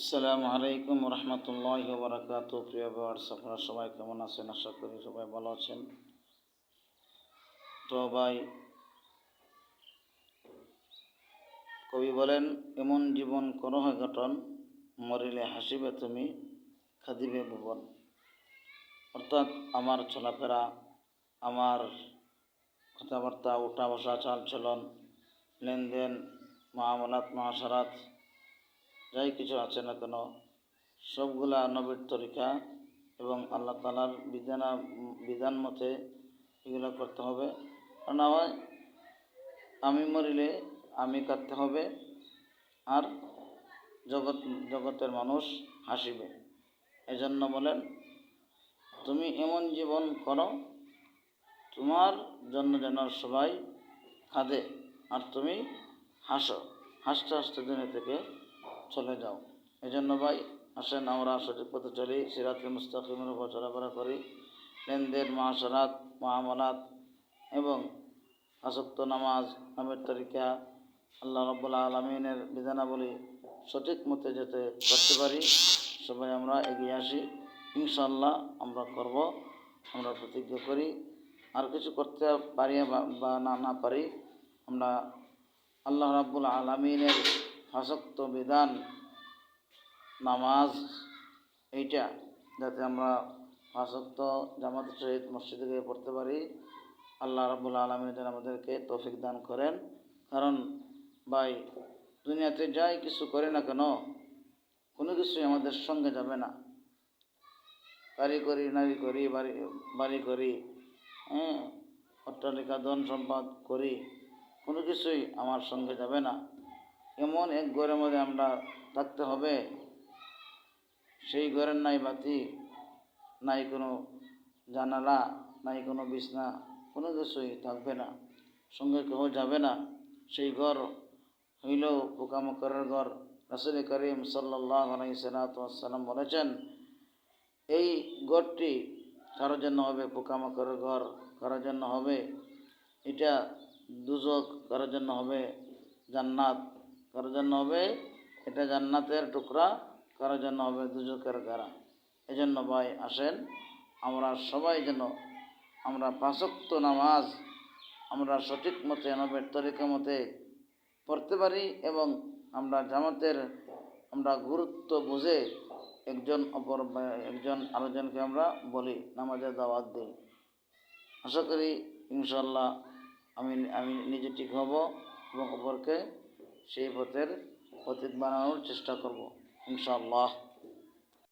আসসালামু আলাইকুম রহমতুল্লাহ বারাকাতু। প্রিয় ভিউয়ার্স, আপনারা সবাই কেমন আছেন? আশা করি সবাই ভালো আছেন। তো ভাই, কবি বলেন, এমন জীবন করো হয় গঠন, মরিলে হাসিবে তুমি, খাদিবে ভুবন। অর্থাৎ আমার চলাফেরা, আমার কথাবার্তা উঠা বসা চালচলন, লেনদেন, মহামলাত, মহাসারাত যাই কিছু আছে না কেন, সবগুলা নবীর তরিকা এবং আল্লাহ তালার বিধান বিধান মতে এগুলো করতে হবে। না হয় আমি মরিলে আমি কাঁদতে হবে আর জগৎ, জগতের মানুষ হাসিবে। এজন্য বলেন, তুমি এমন জীবন করো, তোমার জন্য যেন সবাই কাঁদে আর তুমি হাসো। হাসতে হাসতে দুনিয়া থেকে চলে যাও। এই জন্য ভাই, আসেন আমরা সঠিক পথে চলি সিরাত মুস্তাকিমের উপর চলাফেরা করি। লেনদেন মহাসরাত মহামলাত এবং আসক্ত নামাজ, নামের তরিকা আল্লাহ রব্বুল্লাহ আলমিনের বিধানাবলী সঠিক মতে যাতে করতে পারি, সবাই আমরা এগিয়ে আসি। ইনশাল্লাহ আমরা করব, আমরা প্রতিজ্ঞা করি। আর কিছু করতে পারি বা না না পারি, আমরা আল্লাহ রাব্বুল আলমিনের ফাঁসক্ত বিধান, নামাজ, এইটা, যাতে আমরা ফাঁসক্ত জামাতের সহিত মসজিদে গিয়ে পড়তে পারি। আল্লাহ রাবুল আলমিন যেন আমাদেরকে তৌফিক দান করেন। কারণ, ভাই, দুনিয়াতে যাই কিছু করে না কেন, কোনো কিছুই আমাদের সঙ্গে যাবে না। কারি করি, নারী করি, বাড়ি বাড়ি করি হ্যাঁ অট্টালিকা, ধন সম্পদ করি, কোনো কিছুই আমার সঙ্গে যাবে না। এমন এক ঘরের মধ্যে আমরা থাকতে হবে। সেই ঘরের নাই বাতি, নাই কোনো জানালা, নাই কোনো বিছনা, কোনো কিছুই থাকবে না। সঙ্গে কেউ যাবে না। সেই ঘর হইল পোকামকরের ঘর। রাসুল করিম সাল্লাহ সাল্লাম বলেছেন, এই ঘরটি কারোর জন্য হবে? পোকামাকড়ের ঘর কারোর জন্য হবে? এটা দুজক কারোর জন্য হবে? জান্নাত কারোর জন্য হবে এটা জান্নাতের টুকরা কারোর জন্য হবে দুজকের গাড়া। এজন্য ভাই, আসেন, আমরা সবাই যেন আমরা পাঁচক্ত নামাজ আমরা সঠিক মতে, নবের তরিকা মতে পড়তে পারি এবং আমরা জামাতের আমরা গুরুত্ব বুঝে একজন অপর একজন আরেকজনকে আমরা বলি নামাজের দাওয়াত দিই। আশা করি ইনশাল্লাহ আমি আমি নিজে ঠিক হব এবং অপরকে সেই পথের পথিক বানানোর চেষ্টা করব ইনশাআল্লাহ।